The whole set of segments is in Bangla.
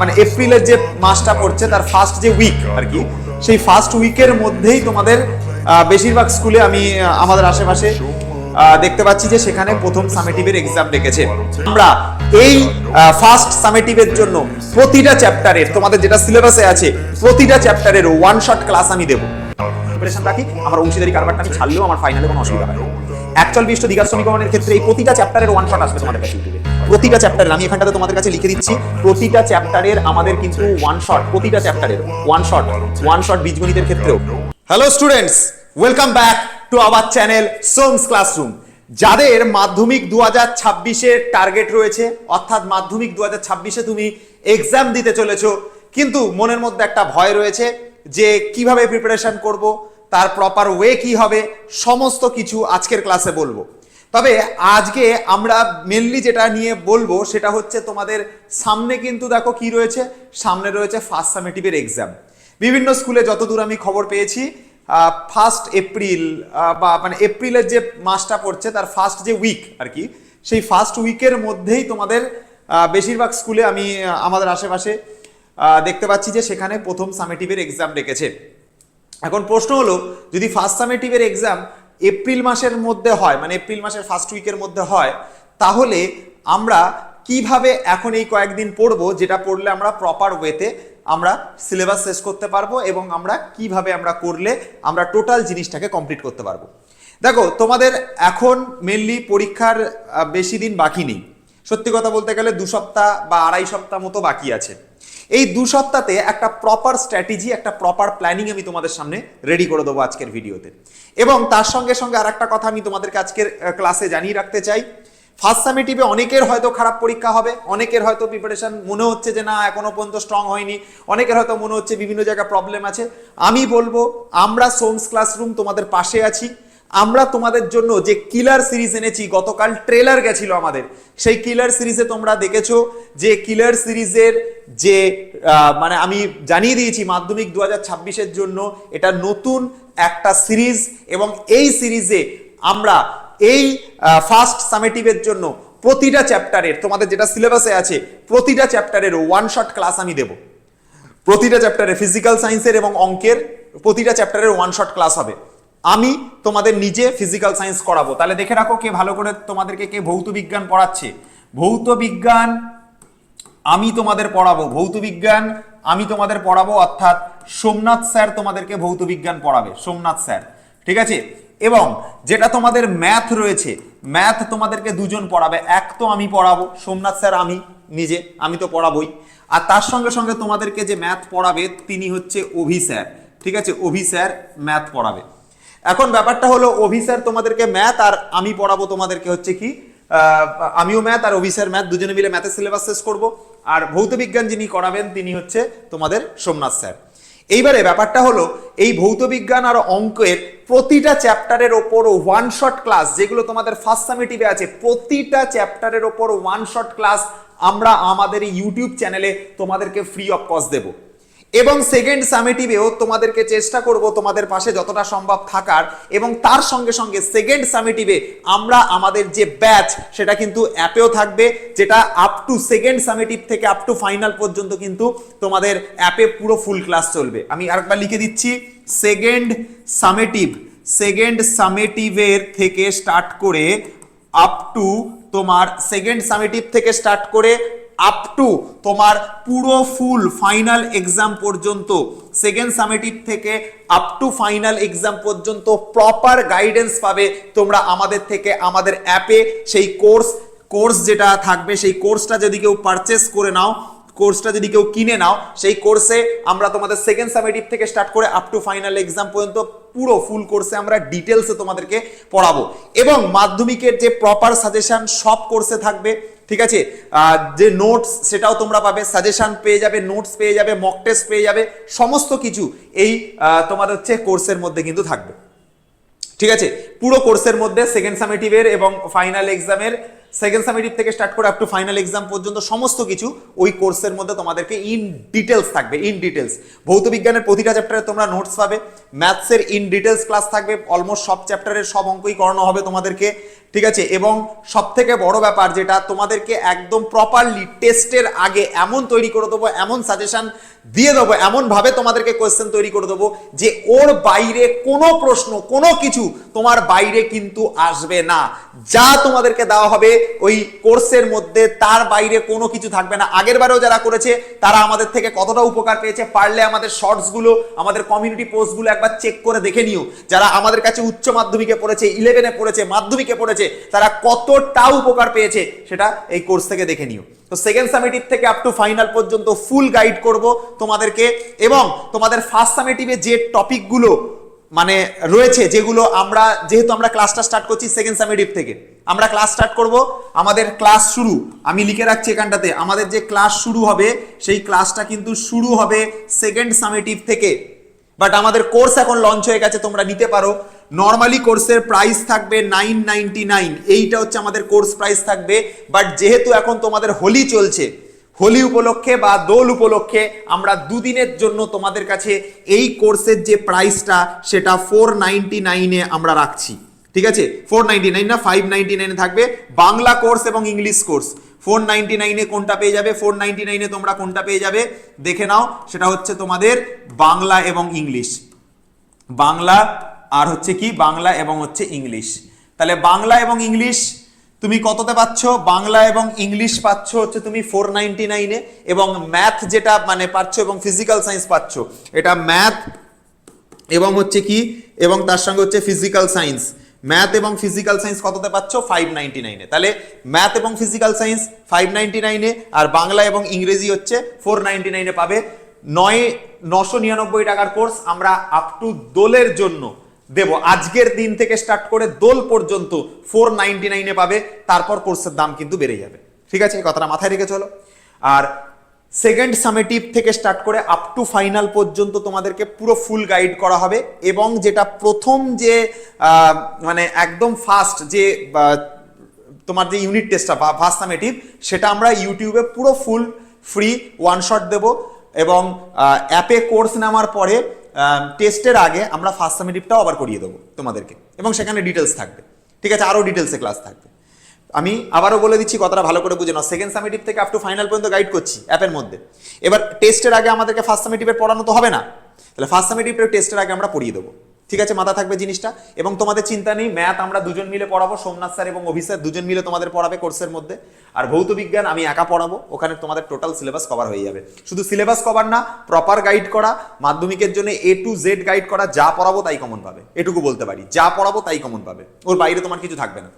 মানে এপ্রিলের যে মাসটা পড়ছে, তার ফার্স্ট যে উইক আর কি, সেই ফার্স্ট উইকের মধ্যেই তোমাদের বেশিরভাগ স্কুলে আমি আমাদের আশেপাশে দেখতে পাচ্ছি যে সেখানে প্রথম সামেটিভের এক্সাম ডেকেছে। আমরা এই ফার্স্ট সামেটিভের জন্য প্রতিটা চ্যাপ্টারের তোমাদের যেটা সিলেবাসে আছে, প্রতিটা চ্যাপ্টারের ওয়ান শট ক্লাস আমি দেবো। প্রিপারেশন রাখি আমার অংশীদারি কারবারটা আমি ছাড়লেও আমার ফাইনালে কোনো অসুবিধা হয় অ্যাকচুয়াল বিষ্ট দ্বিঘাত সমীকরণের ক্ষেত্রে এই প্রতিটা চ্যাপ্টারের ওয়ান শট আসবে তোমাদের কাছে। প্রতিটা চ্যাপ্টারের আমি এখানটাতে তোমাদের কাছে লিখে দিচ্ছি, প্রতিটা চ্যাপ্টারের আমাদের কিন্তু ওয়ান শট প্রতিটা চ্যাপ্টারের ওয়ান শট ওয়ান শট বীজগণিতের ক্ষেত্রেও। Hello students welcome back to our channel সোমস classroom যাদের মাধ্যমিক দু হাজার ছাব্বিশের টার্গেট রয়েছে, অর্থাৎ মাধ্যমিক দু হাজার ছাব্বিশে তুমি এক্সাম দিতে চলেছো, কিন্তু মনের মধ্যে একটা ভয় রয়েছে যে কীভাবে প্রিপারেশন করব তার প্রপার ওয়ে কি হবে, সমস্ত কিছু আজকের ক্লাসে বলব। তবে আজকে আমরা মেনলি যেটা নিয়ে বলব, সেটা হচ্ছে তোমাদের সামনে কিন্তু দেখো কি রয়েছে, সামনে রয়েছে ফার্স্ট সামেটিভের এক্সাম বিভিন্ন স্কুলে যতদূর আমি খবর পেয়েছি ফার্স্ট এপ্রিল বা মানে এপ্রিলের যে মাসটা পড়ছে, তার ফার্স্ট যে উইক আর কি, সেই ফার্স্ট উইকের মধ্যেই তোমাদের বেশিরভাগ স্কুলে আমি আমাদের আশেপাশে দেখতে পাচ্ছি যে সেখানে প্রথম সামেটিভের এক্সাম ডেকেছে। এখন প্রশ্ন হলো, যদি ফার্স্ট সামেটিভের এক্সাম এপ্রিল মাসের মধ্যে হয় মানে এপ্রিল মাসের ফার্স্ট উইকের মধ্যে হয়, তাহলে আমরা কীভাবে এখন এই কয়েকদিন পড়ব যেটা পড়লে আমরা প্রপার ওয়েতে আমরা সিলেবাস শেষ করতে পারব এবং আমরা কীভাবে আমরা করলে আমরা টোটাল জিনিসটাকে কমপ্লিট করতে পারব? দেখো, তোমাদের এখন মেনলি পরীক্ষার বেশি দিন বাকি নেই। সত্যি কথা বলতে গেলে দু সপ্তাহ বা আড়াই সপ্তাহ মতো বাকি আছে। এই দু সপ্তাহে একটা প্রপার স্ট্র্যাটেজি একটা প্রপার প্ল্যানিং আমি তোমাদের সামনে রেডি করে দেবো আজকের ভিডিওতে। এবং তার সঙ্গে সঙ্গে আর একটা কথা আমি তোমাদেরকে আজকের ক্লাসে জানিয়ে রাখতে চাই। ফার্স্ট সামেটিভে অনেকের হয়তো খারাপ পরীক্ষা হবে, অনেকের হয়তো প্রিপারেশন মনে হচ্ছে যে না, এখনও পর্যন্ত স্ট্রং হয়নি, অনেকের হয়তো মনে হচ্ছে বিভিন্ন জায়গায় প্রবলেম আছে। আমি বলব, আমরা সোমস ক্লাসরুম তোমাদের পাশে আছি। আমরা তোমাদের জন্য যে কিলার সিরিজ এনেছি, গতকাল ট্রেলার গেছিল আমাদের। সেই কিলার সিরিজে তোমরা দেখেছ যে কিলার সিরিজের যে মানে আমি জানিয়ে দিয়েছি মাধ্যমিক দু হাজার জন্য এটা নতুন একটা সিরিজ এবং এই সিরিজে আমরা এই ফার্স্ট সামেটিভের জন্য প্রতিটা চ্যাপ্টারের তোমাদের যেটা সিলেবাসে আছে, প্রতিটা চ্যাপ্টারের ওয়ান শট ক্লাস আমি দেবো। প্রতিটা চ্যাপ্টারে ফিজিক্যাল সায়েন্সের এবং অঙ্কের, প্রতিটা চ্যাপ্টারের ওয়ান শট ক্লাস হবে। আমি তোমাদের নিজে ফিজিক্যাল সায়েন্স করাবো। তাহলে দেখে রাখো কে ভালো করে তোমাদেরকে কে ভৌত বিজ্ঞান পড়াচ্ছে। ভৌত বিজ্ঞান আমি তোমাদের পড়াবো, ভৌত বিজ্ঞান আমি তোমাদের পড়াবো, অর্থাৎ সোমনাথ স্যার তোমাদেরকে ভৌত বিজ্ঞান পড়াবে, সোমনাথ স্যার। ঠিক আছে? এবং যেটা তোমাদের ম্যাথ রয়েছে ম্যাথ তোমাদেরকে দুজন পড়াবে। এক তো আমি পড়াবো, সোমনাথ স্যার আমি নিজে, আমি তো পড়াবোই। আর তার সঙ্গে সঙ্গে তোমাদেরকে যে ম্যাথ পড়াবে, তিনি হচ্ছে অভি স্যার। ঠিক আছে? অভি স্যার ম্যাথ পড়াবে। এখন ব্যাপারটা হলো অভি স্যার তোমাদেরকে ম্যাথ আর আমি পড়াবো তোমাদেরকে হচ্ছে কি আমিও ম্যাথ আর অভিষের ম্যাথ দুজনে মিলে ম্যাথের সিলেবাস শেষ করব। আর ভৌত বিজ্ঞান যিনি করাবেন, তিনি হচ্ছে তোমাদের সোমনাথ স্যার। এইবারে ব্যাপারটা হলো, এই ভৌত বিজ্ঞান আর অঙ্কের প্রতিটা চ্যাপ্টারের ওপর ওয়ান শট ক্লাস যেগুলো তোমাদের ফার্স্ট সামেটিভে আছে, প্রতিটা চ্যাপ্টারের ওপর ওয়ান শট ক্লাস আমরা আমাদের ইউটিউব চ্যানেলে তোমাদেরকে ফ্রি অফ কস্ট দেবো। এবং সেকেন্ড সামেটিভেও তোমাদেরকে চেষ্টা করব তোমাদের পাশে যতটা সম্ভব থাকার এবং তার সঙ্গে সঙ্গে সেকেন্ড সামেটিভে আমরা আমাদের যে ব্যাচ সেটা কিন্তু অ্যাপেও থাকবে, যেটা আপ টু সেকেন্ড সামেটিভ থেকে আপ টু ফাইনাল পর্যন্ত কিন্তু তোমাদের অ্যাপে পুরো ফুল ক্লাস চলবে। আমি আরেকবার লিখে দিচ্ছি সেকেন্ড সামেটিভ সেকেন্ড সামেটিভের থেকে স্টার্ট করে আপ টু তোমার সেকেন্ড সামেটিভ থেকে স্টার্ট করে আপ টু তোমার পুরো ফুল ফাইনাল এক্সাম পর্যন্ত সেকেন্ড সামেটিভ থেকে আপ টু ফাইনাল এক্সাম পর্যন্ত প্রপার গাইডেন্স পাবে তোমরা আমাদের থেকে, আমাদের অ্যাপে সেই কোর্স কোর্স যেটা থাকবে, সেই কোর্সটা যদি কেউ পারচেস করে নাও কোর্সটা যদি কেউ কিনে নাও, সেই কোর্সে আমরা তোমাদের সেকেন্ড সামেটিভ থেকে স্টার্ট করে আপ টু ফাইনাল এক্সাম পর্যন্ত পুরো ফুল কোর্সে আমরা ডিটেলসে তোমাদেরকে পড়াবো। এবং মাধ্যমিকের যে প্রপার সাজেশন সব কোর্সে থাকবে ঠিক আছে? যে নোটস সেটাও তোমরা পাবে সাজেশান পেয়ে যাবে নোটস পেয়ে যাবে মক টেস্ট পেয়ে যাবে, সমস্ত কিছু এই তোমার হচ্ছে কোর্সের মধ্যে কিন্তু থাকবে। ঠিক আছে? পুরো কোর্সের মধ্যে সেকেন্ড সামেটিভের এবং ফাইনাল এক্সামের সেকেন্ড সামিটিভ থেকে স্টার্ট করে আপ টু ফাইনাল এক্সাম পর্যন্ত সমস্ত কিছু ওই কোর্সের মধ্যে তোমাদেরকে ইন ডিটেলস থাকবে ইন ডিটেলস ভৌত বিজ্ঞানের প্রতিটা চ্যাপ্টারে তোমরা নোটস পাবে ম্যাথসের ইন ডিটেলস ক্লাস থাকবে অলমোস্ট সব চ্যাপ্টারের সব অঙ্কই করানো হবে তোমাদেরকে, ঠিক আছে? এবং সব থেকে বড় ব্যাপার যেটা, তোমাদেরকে একদম প্রপারলি টেস্টের আগে এমন তৈরি করে দেবো, এমন সাজেশন দিয়ে দেবো এমন ভাবে তোমাদেরকে কোয়েশ্চেন তৈরি করে দেবো যে ওর বাইরে কোনো প্রশ্ন, কোনো কিছু তোমার বাইরে কিন্তু আসবে না। যা তোমাদেরকে দেওয়া হবে ওই কোর্সের মধ্যে, তার বাইরে কোনো কিছু থাকবে না। আগের বারেও যারা করেছে, তারা আমাদের থেকে কতটা উপকার পেয়েছে পারলে আমাদের শর্টসগুলো আমাদের কমিউনিটি পোস্টগুলো একবার চেক করে দেখে নিও। যারা আমাদের কাছে উচ্চ মাধ্যমিকে পড়েছে ইলেভেনে পড়েছে, মাধ্যমিকে পড়েছে, তারা কতটা উপকার পেয়েছে, সেটা এই কোর্স থেকে দেখে নিও। তো সেকেন্ড সামিটিভ থেকে আপ টু ফাইনাল পর্যন্ত ফুল গাইড করব তোমাদেরকে এবং তোমাদের ফার্স্ট সামিটিভে যে টপিকগুলো মানে রয়েছে যেগুলো আমরা, যেহেতু আমরা ক্লাসটা স্টার্ট করছি সেকেন্ড সামিটিভ থেকে, আমরা ক্লাস স্টার্ট করব, আমাদের ক্লাস শুরু, আমি লিখে রাখছি এখানটাতে, আমাদের যে ক্লাস শুরু হবে, সেই ক্লাসটা কিন্তু শুরু হবে সেকেন্ড সামিটিভ থেকে বাট আমাদের কোর্স এখন লঞ্চ হয়ে গেছে, তোমরা নিতে পারো। নর্মালি কোর্সের প্রাইস থাকবে নাইন নাইনটি নাইন এইটা হচ্ছে আমাদের কোর্স প্রাইস থাকবে। বাট যেহেতু এখন তোমাদের হোলি চলছে, হোলি উপলক্ষে বা দোল উপলক্ষে আমরা দুদিনের জন্য তোমাদের কাছে এই কোর্সের যে প্রাইসটা সেটা ফোর নাইনটি নাইনে আমরা রাখছি। ঠিক আছে? ফোর নাইনটি নাইন না ফাইভ নাইনটি নাইনে থাকবে। বাংলা কোর্স এবং ইংলিশ কোর্স ফোর নাইনটি নাইনে কোনটা পেয়ে যাবে? ফোর নাইনটি নাইনে তোমরা কোনটা পেয়ে যাবে? দেখে নাও, সেটা হচ্ছে তোমাদের বাংলা এবং ইংলিশ বাংলা আর হচ্ছে কি, বাংলা এবং হচ্ছে ইংলিশ। তাহলে বাংলা এবং ইংলিশ তুমি কততে পাচ্ছ? বাংলা এবং ইংলিশ পাচ্ছ হচ্ছে তুমি ফোর নাইনটি নাইনে এবং ম্যাথ যেটা মানে পাচ্ছ এবং ফিজিক্যাল সায়েন্স পাচ্ছ, এটা ম্যাথ এবং হচ্ছে কি, এবং তার সঙ্গে হচ্ছে ফিজিক্যাল সায়েন্স ম্যাথ এবং ফিজিক্যাল সায়েন্স কততে পাচ্ছ? ফাইভ নাইনটি নাইনে তাহলে ম্যাথ এবং ফিজিক্যাল সায়েন্স ফাইভ নাইনটি নাইনে আর বাংলা এবং ইংরেজি হচ্ছে ফোর নাইনটি নাইনে পাবে। নয়, নশো নিরানব্বই টাকার কোর্স আমরা আপ টু দোলের জন্য দেব। আজকের দিন থেকে স্টার্ট করে দোল পর্যন্ত ফোর নাইনটি নাইনে পাবে, তারপর কোর্সের দাম কিন্তু বেড়ে যাবে। ঠিক আছে? এই কথাটা মাথায় রেখে চলো। আর সেকেন্ড সামেটিভ থেকে স্টার্ট করে আপ টু ফাইনাল পর্যন্ত তোমাদেরকে পুরো ফুল গাইড করা হবে এবং যেটা প্রথম যে মানে একদম ফার্স্ট যে তোমার যে ইউনিট টেস্টটা বা ফার্স্ট সামেটিভ সেটা আমরা ইউটিউবে পুরো ফুল ফ্রি ওয়ান শট দেব এবং অ্যাপে কোর্স নেওয়ার পরে টেস্টের আগে আমরা ফার্স্ট সামেটিভটাও আবার করিয়ে দেবো তোমাদেরকে, এবং সেখানে ডিটেলস থাকবে। ঠিক আছে, আরও ডিটেলসে ক্লাস থাকবে। আমি আবারও বলে দিচ্ছি, কথাটা ভালো করে বুঝে নাও। সেকেন্ড সামিটিভ থেকে আপ টু ফাইনাল পর্যন্ত গাইড করছি অ্যাপের মধ্যে। এবার টেস্টের আগে আমাদেরকে ফার্স্ট সামিটিভের পড়ানো তো হবে না। তাহলে ফার্স্ট সামিটিভের টেস্টের আগে আমরা পড়িয়ে দেবো। ঠিক আছে, মাথা থাকবে জিনিসটা। এবং তোমাদের চিন্তা নেই, ম্যাথ আমরা দুজন মিলে পড়াবো, সোমনাথ স্যার এবং অভিষেক দুজন মিলে তোমাদের পড়াবে কোর্সের মধ্যে। আর ভৌত বিজ্ঞান আমি একা পড়াবো, ওখানে তোমাদের টোটাল সিলেবাস কভার হয়ে যাবে। শুধু সিলেবাস কভার না প্রপার গাইড করা, মাধ্যমিকের জন্য এ টু জেড গাইড করা, যা পড়াবো তাই কমন পাবে। এটুকু বলতে পারি, যা পড়াবো তাই কমন পাবে। ওর বাইরে তোমার কিছু থাকবে না।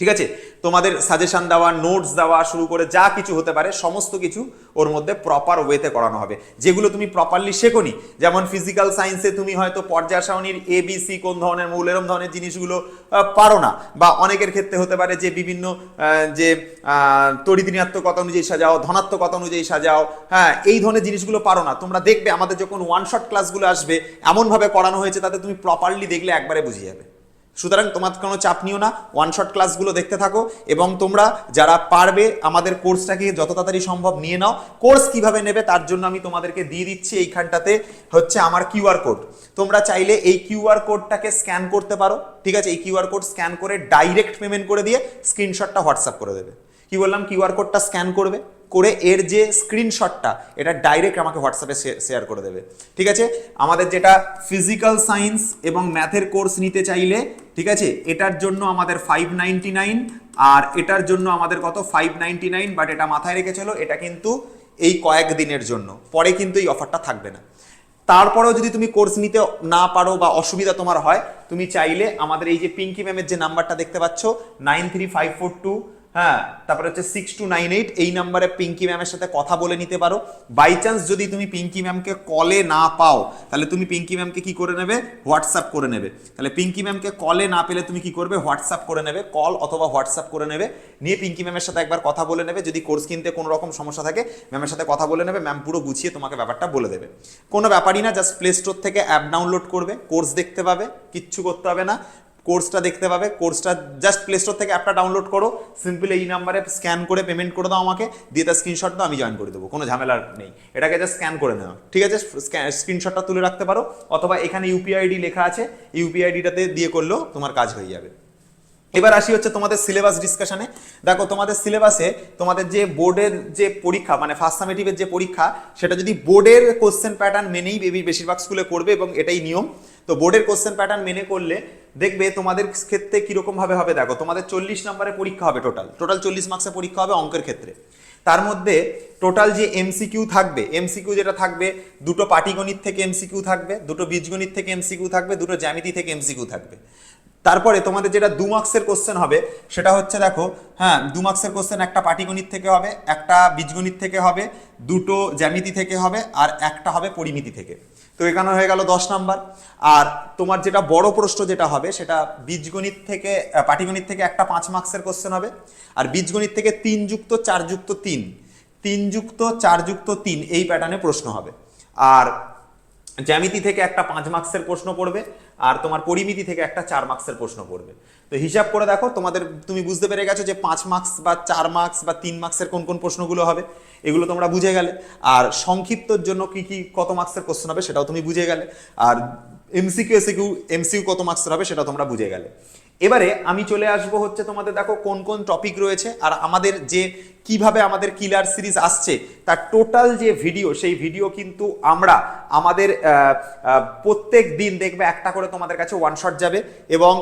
ঠিক আছে? তোমাদের সাজেশন দেওয়া নোটস দেওয়া শুরু করে যা কিছু হতে পারে, সমস্ত কিছু ওর মধ্যে প্রপার ওয়েতে করানো হবে। যেগুলো তুমি প্রপারলি শেখোনি, যেমন ফিজিক্যাল সায়েন্সে তুমি হয়তো পর্যায় সারণীর এ বি সি কোন ধরনের মূল, এরম ধরনের জিনিসগুলো পারো না। বা অনেকের ক্ষেত্রে হতে পারে যে বিভিন্ন যে তরিদিনাত্মকতা অনুযায়ী সাজাও, ধনাত্মকতা অনুযায়ী সাজাও হ্যাঁ এই ধরনের জিনিসগুলো পারো না। তোমরা দেখবে আমাদের যখন ওয়ান শট ক্লাসগুলো আসবে, এমনভাবে করানো হয়েছে তাতে তুমি প্রপারলি দেখলে একবারে বুঝে যাবে। সুতরাং তোমার কোনো চাপ নিও না ওয়ান শট ক্লাসগুলো দেখতে থাকো এবং তোমরা যারা পারবে আমাদের কোর্সটাকে যত তাড়াতাড়ি সম্ভব নিয়ে নাও। কোর্স কীভাবে নেবে তার জন্য আমি তোমাদেরকে দিয়ে দিচ্ছি এইখানটাতে হচ্ছে আমার কিউআর কোড তোমরা চাইলে এই কিউআর কোডটাকে স্ক্যান করতে পারো, ঠিক আছে? এই কিউআর কোড স্ক্যান করে ডাইরেক্ট পেমেন্ট করে দিয়ে স্ক্রিনশটটা হোয়াটসঅ্যাপ করে দেবে। কি বললাম? কিউআর কোডটা স্ক্যান করবে, করে এর যে স্ক্রিনশটটা এটা ডাইরেক্ট আমাকে হোয়াটসঅ্যাপে শেয়ার করে দেবে। ঠিক আছে? আমাদের যেটা ফিজিক্যাল সায়েন্স এবং ম্যাথের কোর্স নিতে চাইলে, ঠিক আছে? এটার জন্য আমাদের ফাইভ নাইনটি নাইন আর এটার জন্য আমাদের কত? ফাইভ নাইনটি নাইন বাট এটা মাথায় রেখে চলো, এটা কিন্তু এই কয়েক দিনের জন্য। পরে কিন্তু এই অফারটা থাকবে না। তারপরেও যদি তুমি কোর্স নিতে না পারো বা অসুবিধা তোমার হয়, তুমি চাইলে আমাদের এই যে পিঙ্কি ম্যামের যে নাম্বারটা দেখতে পাচ্ছ nine three five four two হ্যাঁ তারপরে হচ্ছে সিক্স টু নাইন এইট এই নাম্বারে পিঙ্কি ম্যামের সাথে কথা বলে নিতে পারো। বাই চান্স যদি তুমি পিঙ্কি ম্যামকে কলে না পাও, তাহলে তুমি পিঙ্কি ম্যামকে কি করে নেবে? হোয়াটসঅ্যাপ করে নেবে। তাহলে পিঙ্কি ম্যামকে কলে না পেলে তুমি কি করবে? হোয়াটসঅ্যাপ করে নেবে কল অথবা হোয়াটসঅ্যাপ করে নেবে। নিয়ে পিঙ্কি ম্যামের সাথে একবার কথা বলে নেবে। যদি কোর্স কিনতে কোনো রকম সমস্যা থাকে ম্যামের সাথে কথা বলে নেবে। ম্যাম পুরো গুছিয়ে তোমাকে ব্যাপারটা বলে দেবে। কোনো ব্যাপারই না জাস্ট প্লে স্টোর থেকে অ্যাপ ডাউনলোড করবে কোর্স দেখতে পাবে, কিচ্ছু করতে হবে না। কোর্সটা দেখতে পাবে। কোর্সটা জাস্ট প্লে স্টোর থেকে অ্যাপটা ডাউনলোড করো। সিম্পল এই নাম্বারে স্ক্যান করে পেমেন্ট করে দাও আমাকে। দিয়ে তার স্ক্রিনশট দাও, আমি জয়েন করে দেবো। কোনো ঝামেলা নেই। এটাকে জাস্ট স্ক্যান করে নেওয়া ঠিক আছে? স্ক্রিনশটটা তুলে রাখতে পারো। অথবা এখানে ইউপিআই আইডি লেখা আছে। ইউপিআই আইডিটাতে দিয়ে করলেও তোমার কাজ হয়ে যাবে। এবার আসি হচ্ছে তোমাদের সিলেবাস ডিসকাশনে দেখো, তোমাদের সিলেবাসে তোমাদের যে বোর্ডের যে পরীক্ষা মানে ফার্স্ট সামেটিভের যে পরীক্ষা, সেটা যদি বোর্ডের কোশ্চেন প্যাটার্ন মেনেই বেবি বেশিরভাগ স্কুলে করবে এবং এটাই নিয়ম। তো বোর্ডের কোশ্চেন প্যাটার্ন মেনে করলে দেখবে তোমাদের ক্ষেত্রে কীরকম ভাবে হবে দেখো, তোমাদের চল্লিশ নম্বরে পরীক্ষা হবে টোটাল টোটাল চল্লিশ মার্কসের পরীক্ষা হবে অঙ্কের ক্ষেত্রে। তার মধ্যে টোটাল যে এমসিকিউ থাকবে এমসিকিউ যেটা থাকবে, দুটো পাটিগণিত থেকে এমসিকিউ থাকবে, দুটো বীজগণিত থেকে এমসিকিউ থাকবে, দুটো জ্যামিতি থেকে এমসিকিউ থাকবে। তারপরে তোমাদের যেটা দু মার্কসের কোশ্চেন হবে, সেটা হচ্ছে দেখো হ্যাঁ দু মার্কসের কোশ্চেন একটা পাটিগণিত থেকে হবে, একটা বীজগণিত থেকে হবে, দুটো জ্যামিতি থেকে হবে, আর একটা হবে পরিমিতি থেকে। তো এখানে হয়ে গেল দশ নাম্বার। আর তোমার যেটা বড় প্রশ্ন যেটা হবে, সেটা বীজগণিত থেকে পাটিগণিত থেকে একটা পাঁচ মার্কসের কোশ্চেন হবে। আর বীজগণিত থেকে তিন যুক্ত, চার যুক্ত তিন। তিন যুক্ত, চার যুক্ত তিন, এই প্যাটার্নে প্রশ্ন হবে। আর জ্যামিতি থেকে একটা পাঁচ মার্কসের প্রশ্ন পড়বে, আর তোমার পরিমিতি থেকে একটা চার মার্কসের প্রশ্ন পড়বে। তো হিসাব করে দেখো, তোমাদের, তুমি বুঝতে পেরে গেছো যে পাঁচ মার্কস বা চার মার্কস বা তিন মার্কসের কোন কোন প্রশ্নগুলো হবে, এগুলো তোমরা বুঝে গেলে। আর সংক্ষিপ্তর জন্য কি কি, কত মার্কসের কোশ্চেন হবে সেটাও তুমি বুঝে গেলে। আর এমসিকিউ এসিকিউ এমসিউ কত মার্কসের হবে সেটা তোমরা বুঝে গেলে। এবারে আমি চলে আসব হচ্ছে তোমাদের দেখো কোন কোন টপিক রয়েছে আর আমাদের যে কীভাবে আমাদের কিলার সিরিজ আসছে, তার টোটাল যে ভিডিও সেই ভিডিও কিন্তু আমরা আমাদের প্রত্যেক দিন দেখবে একটা করে তোমাদের কাছে ওয়ান শট যাবে এবং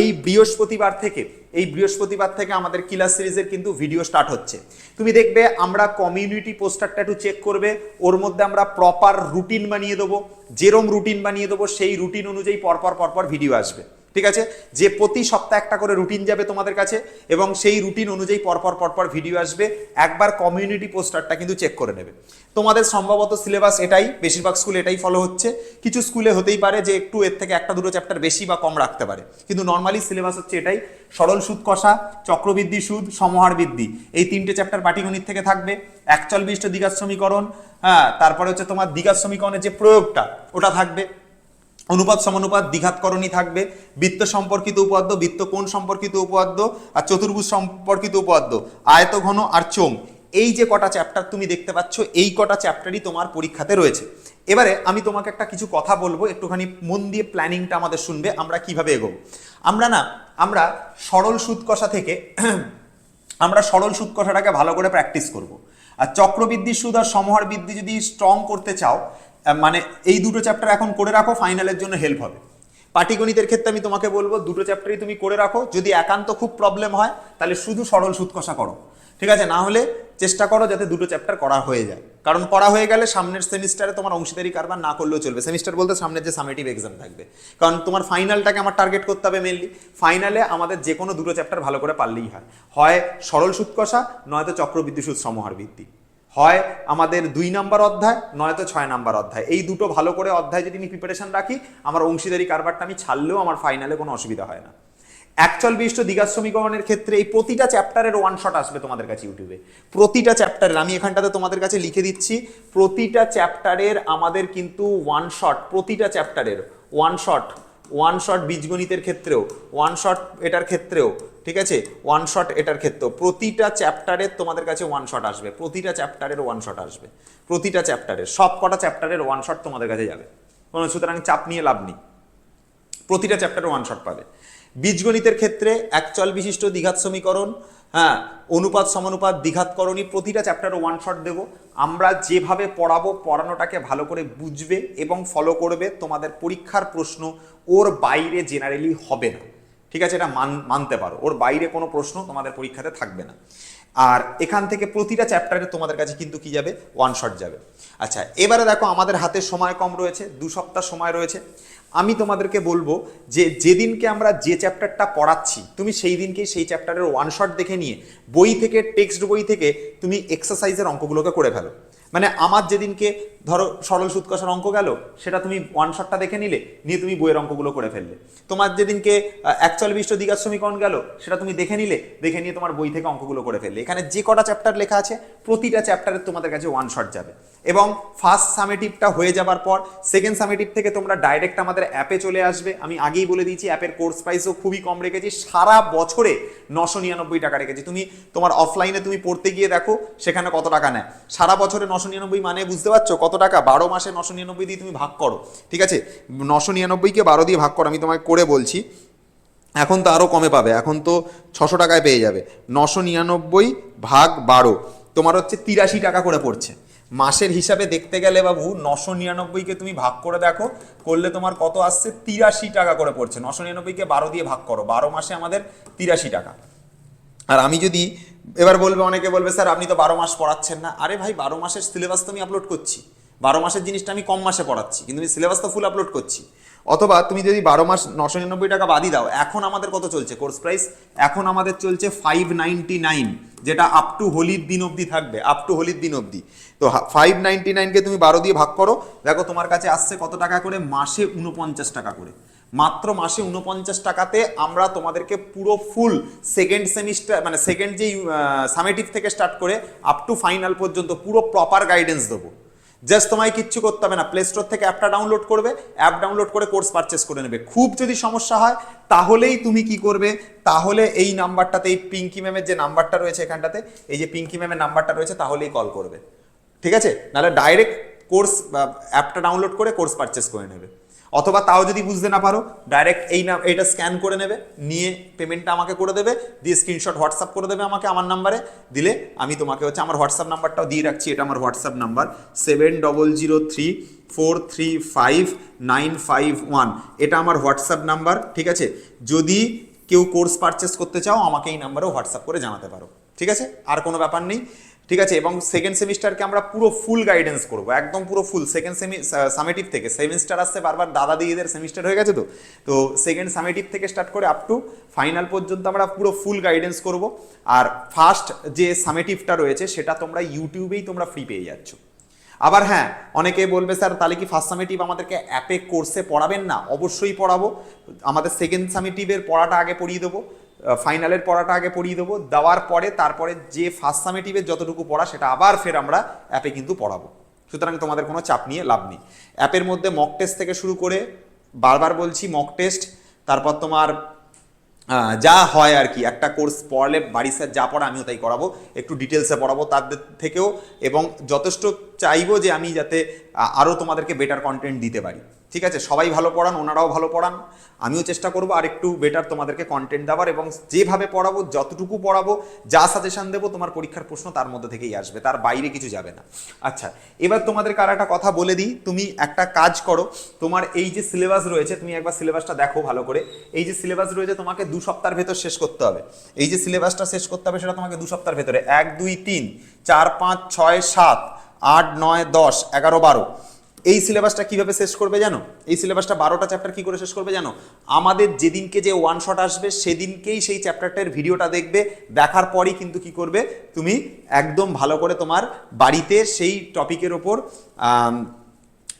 এই বৃহস্পতিবার থেকে, এই বৃহস্পতিবার থেকে আমাদের কিলার সিরিজের কিন্তু ভিডিও স্টার্ট হচ্ছে। তুমি দেখবে আমরা কমিউনিটি পোস্টারটা একটু চেক করবে, ওর মধ্যে আমরা প্রপার রুটিন বানিয়ে দেবো, যেরম রুটিন বানিয়ে দেবো, সেই রুটিন অনুযায়ী পরপর পরপর ভিডিও আসবে। ঠিক আছে? যে প্রতি সপ্তাহে একটা করে রুটিন যাবে তোমাদের কাছে এবং সেই রুটিন অনুযায়ী পরপর পরপর ভিডিও আসবে। একবার কমিউনিটি পোস্টারটা কিন্তু চেক করে নেবে। তোমাদের সম্ভবত সিলেবাস এটাই, বেশিরভাগ স্কুলে এটাই ফলো হচ্ছে। কিছু স্কুলে হতেই পারে যে একটু এর থেকে একটা দুটো চ্যাপ্টার বেশি বা কম রাখতে পারে। কিন্তু নর্মালি সিলেবাস হচ্ছে এটাই, সরল সুদ কষা, চক্রবৃদ্ধি সুদ, সমহার বৃদ্ধি। এই তিনটে চ্যাপ্টার পাটিগণিত থেকে থাকবে। একচল বিষ্ট দ্বিঘাত সমীকরণ হ্যাঁ তারপরে হচ্ছে তোমার দ্বিঘাত সমীকরণের যে প্রয়োগটা, ওটা থাকবে। অনুপাত সমানুপাত দ্বিঘাতকরণই থাকবে। বৃত্ত সম্পর্কিত উপপাদ্য, বৃত্ত কোণ সম্পর্কিত উপপাদ্য, আর চতুর্ভুজ সম্পর্কিত উপপাদ্য, আয়ত, ঘন আর চোঙ। এই যে কটা চ্যাপ্টার তুমি দেখতে পাচ্ছ, এই কটা চ্যাপ্টারই তোমার পরীক্ষাতে রয়েছে। এবারে আমি তোমাকে একটা কিছু কথা বলব, একটুখানি মন দিয়ে প্ল্যানিংটা আমাদের শুনবে, আমরা কীভাবে এগোবো। আমরা না, আমরা সরল সুদ কষা থেকে, আমরা সরল সুদ কষাটাকে ভালো করে প্র্যাকটিস করব। আর চক্রবৃদ্ধি সুদ আর সমহার বৃদ্ধি যদি স্ট্রং করতে চাও মানে এই দুটো চ্যাপ্টার এখন করে রাখো ফাইনালের জন্য হেল্প হবে। পাটিগণিতের ক্ষেত্রে আমি তোমাকে বলব, দুটো চ্যাপ্টারই তুমি করে রাখো। যদি একান্ত খুব প্রবলেম হয়, তাহলে শুধু সরল সুদ কষা করো। ঠিক আছে? না হলে চেষ্টা করো যাতে দুটো চ্যাপ্টার করা হয়ে যায়। কারণ করা হয়ে গেলে সামনের সেমিস্টারে তোমার অংশীদারি কারবার না করলেও চলবে। সেমিস্টার বলতে সামনের যে সামেটিভ এক্সাম থাকবে। কারণ তোমার ফাইনালটাকে আমার টার্গেট করতে হবে মেনলি ফাইনালে আমাদের যে কোনো দুটো চ্যাপ্টার ভালো করে পারলেই হয়। হয় সরল সুৎকষা নয়তো চক্রবৃদ্ধি সুদ সমহার ভিত্তি। হয় আমাদের দুই নাম্বার অধ্যায়, নয়তো ছয় নাম্বার অধ্যায়। এই দুটো ভালো করে অধ্যায় যদি আমি প্রিপারেশন রাখি, আমার অংশীদারি কারবারটা আমি ছাড়লেও আমার ফাইনালে কোনো অসুবিধা হয় না। অ্যাকচুয়াল বিশিষ্ট দ্বিঘাত সমীকরণের ক্ষেত্রে এই প্রতিটা চ্যাপ্টারের ওয়ান শট আসবে তোমাদের কাছে ইউটিউবে প্রতিটা চ্যাপ্টারের আমি এখানটাতে তোমাদের কাছে লিখে দিচ্ছি, প্রতিটা চ্যাপ্টারের আমাদের কিন্তু ওয়ান শট প্রতিটা চ্যাপ্টারের ওয়ান শট ওয়ান শট বীজগণিতের ক্ষেত্রেও ওয়ান শট এটার ক্ষেত্রেও, ঠিক আছে? ওয়ান শট এটার ক্ষেত্রেও, প্রতিটা চ্যাপ্টারের তোমাদের কাছে ওয়ান শট আসবে। প্রতিটা চ্যাপ্টারের ওয়ান শট আসবে। প্রতিটা চ্যাপ্টারের সব কটা চ্যাপ্টারের ওয়ান শট তোমাদের কাছে যাবে। কোনো সুতরাং চাপ নিয়ে লাভ নেই। প্রতিটা চ্যাপ্টারে ওয়ান শট পাবে। বীজগণিতের ক্ষেত্রে একচল বিশিষ্ট দ্বিঘাত সমীকরণ হ্যাঁ অনুপাত, সমানুপাত দ্বিঘাতকরণী প্রতিটা চ্যাপ্টারে ওয়ান শট দেব। আমরা যেভাবে পড়াবো, পড়ানোটাকে ভালো করে বুঝবে এবং ফলো করবে তোমাদের পরীক্ষার প্রশ্ন, ওর বাইরে জেনারেলি হবে না। ঠিক আছে? এটা মান, মানতে পারো। ওর বাইরে কোনো প্রশ্ন তোমাদের পরীক্ষাতে থাকবে না। আর এখান থেকে প্রতিটা চ্যাপ্টারে তোমাদের কাছে কিন্তু কি যাবে? ওয়ান শট যাবে। আচ্ছা এবারে দেখো, আমাদের হাতে সময় কম রয়েছে, দু সপ্তাহ সময় রয়েছে। আমি তোমাদেরকে বলব যে, যেদিনকে আমরা যে চ্যাপ্টারটা পড়াচ্ছি, তুমি সেই দিনকেই সেই চ্যাপ্টারের ওয়ান শট দেখে নিয়ে, বই থেকে টেক্সট বই থেকে, তুমি এক্সারসাইজের অঙ্কগুলোকে করে ফেলো। মানে আমার যেদিনকে ধরো সরল সুদ কষার অঙ্ক গেল, সেটা তুমি ওয়ান শটটা দেখে নিলে, নিয়ে তুমি বইয়ের অঙ্কগুলো করে ফেললে। তোমার যেদিনকে একচল বিষ্ট দ্বিঘাত সমীকরণ গেল, সেটা তুমি দেখে নিলে, দেখে নিয়ে তোমার বই থেকে অঙ্কগুলো করে ফেললে। এখানে যে কটা চ্যাপ্টার লেখা আছে, প্রতিটা চ্যাপ্টারের তোমাদের কাছে ওয়ান শট যাবে। এবং ফার্স্ট সামেটিভটা হয়ে যাবার পর সেকেন্ড সামেটিভ থেকে তোমরা ডাইরেক্ট আমাদের অ্যাপে চলে আসবে। আমি আগেই বলে দিয়েছি অ্যাপের কোর্স প্রাইসও খুবই কম রেখেছি, সারা বছরে নশো নিরানব্বই টাকা রেখেছি। তুমি তোমার অফলাইনে তুমি পড়তে গিয়ে দেখো, সেখানে কত টাকা নেয়। সারা বছরে নশো নিরানব্বই মানে বুঝতে পারছ? কত টাকা? বারো মাসে নশো নিরানব্বই দিয়ে তুমি ভাগ করো, ঠিক আছে? নশো নিরানব্বইকে বারো দিয়ে ভাগ করো, আমি তোমায় করে বলছি। এখন তো আরও কমে পাবে, এখন তো ছশো টাকায় পেয়ে যাবে। নশো নিরানব্বই ভাগ বারো, তোমার হচ্ছে তিরাশি টাকা করে পড়ছে। মাসের হিসাবে দেখতে গেলে বাবু, নশো নিরানব্বইকে তুমি ভাগ করে দেখো, করলে তোমার কত আসছে? তিরাশি টাকা করে পড়ছে। নশো নিরানব্বইকে বারো দিয়ে ভাগ করো, বারো মাসে আমাদের তিরাশি টাকা। আর আমি যদি, এবার বলবে, অনেকে বলবে, স্যার, আপনি তো বারো মাস পড়াচ্ছেন না। আরে ভাই, বারো মাসের সিলেবাস তো আমি আপলোড করছি। বারো মাসের জিনিসটা আমি কম মাসে পড়াচ্ছি, কিন্তু আমি সিলেবাস তো ফুল আপলোড করছি। অথবা তুমি যদি বারো মাস নশো নিরানব্বই টাকা বাদই দাও, এখন আমাদের কত চলছে কোর্স প্রাইস এখন আমাদের চলছে ফাইভ নাইনটি নাইন যেটা আপ টু হোলির দিন অবধি থাকবে আপ টু হোলির দিন অবধি। তো ফাইভ নাইনটি নাইনকে তুমি বারো দিয়ে ভাগ করো, দেখো তোমার কাছে আসছে কত টাকা করে? মাসে উনপঞ্চাশ টাকা করে। মাত্র মাসে উনপঞ্চাশ টাকাতে আমরা তোমাদেরকে পুরো ফুল সেকেন্ড সেমিস্টার মানে সেকেন্ড যেই সামেটিভ থেকে স্টার্ট করে আপ টু ফাইনাল পর্যন্ত পুরো প্রপার গাইডেন্স দেবো। জাস্ট তোমায় কিচ্ছু করতে হবে না প্লে স্টোর থেকে অ্যাপটা ডাউনলোড করবে অ্যাপ ডাউনলোড করে কোর্স পারচেস করে নেবে। খুব যদি সমস্যা হয়, তাহলেই তুমি কি করবে? তাহলে এই নাম্বারটাতে এই পিঙ্কি ম্যামের যে নাম্বারটা রয়েছে এখানটাতে, এই যে পিঙ্কি ম্যামের নাম্বারটা রয়েছে, তাহলেই কল করবে। ঠিক আছে? নাহলে ডাইরেক্ট কোর্স অ্যাপটা ডাউনলোড করে কোর্স পারচেস করে নেবে। অথবা তাও যদি বুঝতে না পারো ডাইরেক্ট এই নাম এইটা স্ক্যান করে নেবে, নিয়ে পেমেন্টটা আমাকে করে দেবে, দিয়ে স্ক্রিনশট হোয়াটসঅ্যাপ করে দেবে আমাকে আমার নাম্বারে দিলে আমি তোমাকে হচ্ছে আমার হোয়াটসঅ্যাপ নাম্বারটাও দিয়ে রাখছি, এটা আমার WhatsApp number seven double zero three four three five nine five one এটা আমার হোয়াটসঅ্যাপ নাম্বার ঠিক আছে? যদি কেউ কোর্স পারচেস করতে চাও, আমাকে এই নাম্বারেও হোয়াটসঅ্যাপ করে জানাতে পারো, ঠিক আছে? আর কোনো ব্যাপার নেই। ঠিক আছে? এবং সেকেন্ড সেমিস্টারকে আমরা পুরো ফুল গাইডেন্স করব। একদম পুরো ফুল সেকেন্ড সেমি সামেটিভ থেকে। সেমিস্টার আসছে বারবার দাদা দিদিদের সেমিস্টার হয়ে গেছে তো? তো সেকেন্ড সামেটিভ থেকে স্টার্ট করে আপ টু ফাইনাল পর্যন্ত আমরা পুরো ফুল গাইডেন্স করব। আর ফার্স্ট যে সামেটিভটা রয়েছে, সেটা তোমরা ইউটিউবেই তোমরা ফ্রি পেয়ে যাচ্ছ। আবার হ্যাঁ অনেকে বলবে, স্যার, তাহলে কি ফার্স্ট সামেটিভ আমাদেরকে অ্যাপে কোর্সে পড়াবেন না? অবশ্যই পড়াবো। আমাদের সেকেন্ড সামেটিভের পড়াটা আগে পড়িয়ে দেবো। ফাইনালের পড়াটা আগে পড়িয়ে দেবো, দেওয়ার পরে তারপরে যে ফার্স্ট সামেটিভের যতটুকু পড়া সেটা আবার ফের আমরা অ্যাপে কিন্তু পড়াবো। সুতরাং তোমাদের কোনো চাপ নিয়ে লাভ নেই। অ্যাপের মধ্যে মক টেস্ট থেকে শুরু করে বারবার বলছি মক টেস্ট তারপর তোমার যা হয় আর কি, একটা কোর্স পড়ালে বাড়ির স্যার যা পড়া আমিও তাই করাবো, একটু ডিটেলসে পড়াবো তাদের থেকেও, এবং যথেষ্ট চাইব যে আমি যাতে আরও তোমাদেরকে বেটার কন্টেন্ট দিতে পারি। ঠিক আছে? সবাই ভালো পড়ান, ওনারাও ভালো পড়ান। আমিও চেষ্টা করব আর একটু বেটার তোমাদেরকে কন্টেন্ট দেওয়ার এবং যেভাবে পড়াবো, যতটুকু পড়াবো, যা সাজেশন দেবো, তোমার পরীক্ষার প্রশ্ন তার মধ্যে থেকেই আসবে, তার বাইরে কিছু যাবে না। আচ্ছা এবার তোমাদেরকে আর একটা কথা বলে দিই। তুমি একটা কাজ করো, তোমার এই যে সিলেবাস রয়েছে, তুমি একবার সিলেবাসটা দেখো ভালো করে। এই যে সিলেবাস রয়েছে, তোমাকে দু সপ্তাহের ভেতর শেষ করতে হবে। এই যে সিলেবাসটা শেষ করতে হবে, সেটা তোমাকে দু সপ্তাহের ভেতরে, এক, দুই, তিন, চার, পাঁচ, ছয়, সাত আট, নয়, দশ, এগারো, বারো। এই সিলেবাসটা কীভাবে শেষ করবে জানো? এই সিলেবাসটা বারোটা চ্যাপ্টার কি করে শেষ করবে জানো? আমাদের যেদিনকে যে ওয়ান শট আসবে, সেদিনকেই সেই চ্যাপ্টারটার ভিডিওটা দেখবে, দেখার পরই কিন্তু কি করবে? তুমি একদম ভালো করে তোমার বাড়িতে সেই টপিকের ওপর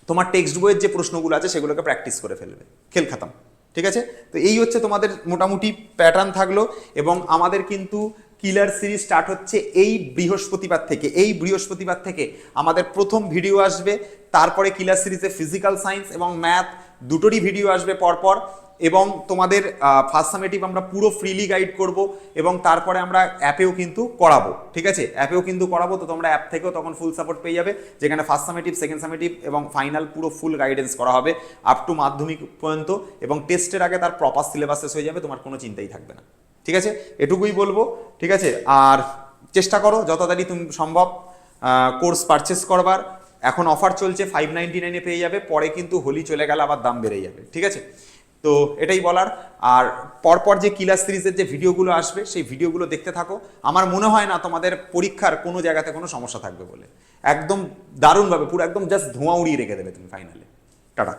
তোমার টেক্সট বইয়ের যে প্রশ্নগুলো আছে, সেগুলোকে প্র্যাকটিস করে ফেলবে। খেল খাতাম। ঠিক আছে? তো এই হচ্ছে তোমাদের মোটামুটি প্যাটার্ন থাকল এবং আমাদের কিন্তু কিলার সিরিজ স্টার্ট হচ্ছে এই বৃহস্পতিবার থেকে। এই বৃহস্পতিবার থেকে আমাদের প্রথম ভিডিও আসবে, তারপরে কিলার সিরিজে ফিজিক্যাল সায়েন্স এবং ম্যাথ দুটোরই ভিডিও আসবে পরপর এবং তোমাদের ফার্স্ট সামেটিভ আমরা পুরো ফ্রিলি গাইড করব এবং তারপরে আমরা অ্যাপেও কিন্তু করাবো, ঠিক আছে? অ্যাপেও কিন্তু করাবো, তো তোমরা অ্যাপ থেকেও তখন ফুল সাপোর্ট পেয়ে যাবে, যেখানে ফার্স্ট সামেটিভ সেকেন্ড সামেটিভ এবং ফাইনাল পুরো ফুল গাইডেন্স করা হবে আপ টু মাধ্যমিক পর্যন্ত এবং টেস্টের আগে তার প্রপার সিলেবাস শেষ হয়ে যাবে, তোমার কোনো চিন্তাই থাকবে না। ঠিক আছে? এটুকুই বলব, ঠিক আছে? আর চেষ্টা করো যত তাড়াতাড়ি তুমি সম্ভব কোর্স পারচেস করবার। এখন অফার চলছে ফাইভ নাইনটি নাইনে পেয়ে যাবে, পরে কিন্তু হোলি চলে গেলে আবার দাম বেড়ে যাবে, ঠিক আছে? তো এটাই বলার। আর পরপর যে কিলার সিরিজের যে ভিডিওগুলো আসবে, সেই ভিডিওগুলো দেখতে থাকো। আমার মনে হয় না তোমাদের পরীক্ষার কোনো জায়গাতে কোনো সমস্যা থাকবে বলে। একদম দারুণভাবে, পুরো একদম জাস্ট ধোঁয়া উড়িয়ে রেখে দেবে তুমি ফাইনালে টাটা।